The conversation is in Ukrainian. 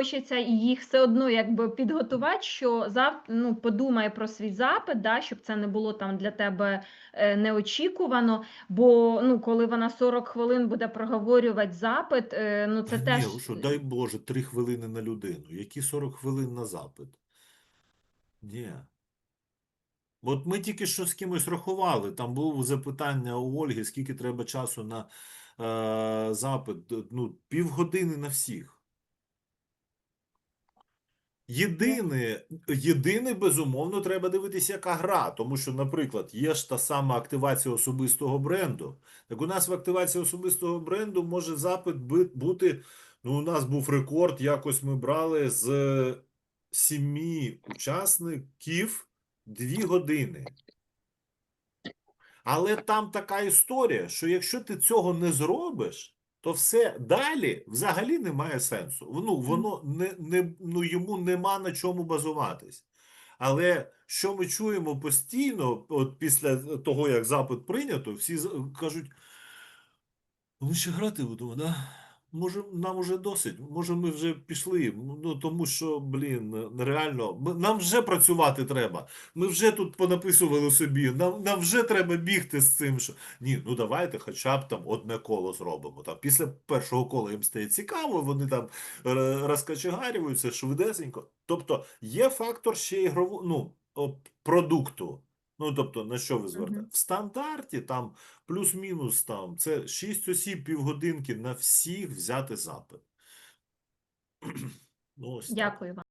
хочеться їх все одно якби підготувати, що зав... ну, подумай про свій запит, да, щоб це не було там для тебе е, неочікувано. Бо ну, коли вона 40 хвилин буде проговорювати запит, е, ну це Та теж ні, ну що, дай Боже, 3 хвилини на людину. Які 40 хвилин на запит? Ні. От ми тільки що з кимось рахували. Там було запитання у Ольги, скільки треба часу на е, запит. Ну, півгодини на всіх. Єдине, єдине, безумовно, треба дивитися, яка гра. Тому що, наприклад, є ж та сама активація особистого бренду. Так у нас в активації особистого бренду може запит бути. Ну, у нас був рекорд, якось ми брали з сімі учасників дві години. Але там така історія, що якщо ти цього не зробиш, то все далі взагалі не має сенсу. Ну, воно не, не, ну, йому нема на чому базуватись. Але що ми чуємо постійно, от після того, як запит прийнято, всі кажуть: ми ще грати будемо, да? Може, нам уже досить, може, ми вже пішли. Ну тому що, блін, реально, ми- нам вже працювати треба. Ми вже тут понаписували собі. Нам, нам вже треба бігти з цим. Що... Ні, ну давайте хоча б там одне коло зробимо. Там після першого кола їм стає цікаво, вони там е, розкачегарюються швидесенько. Тобто є фактор ще ігрову, ну, продукту. Ну, тобто, на що ви звертаєте? В стандарті там плюс-мінус там це 6 осіб півгодинки на всіх взяти запит. Ну, ось дякую вам.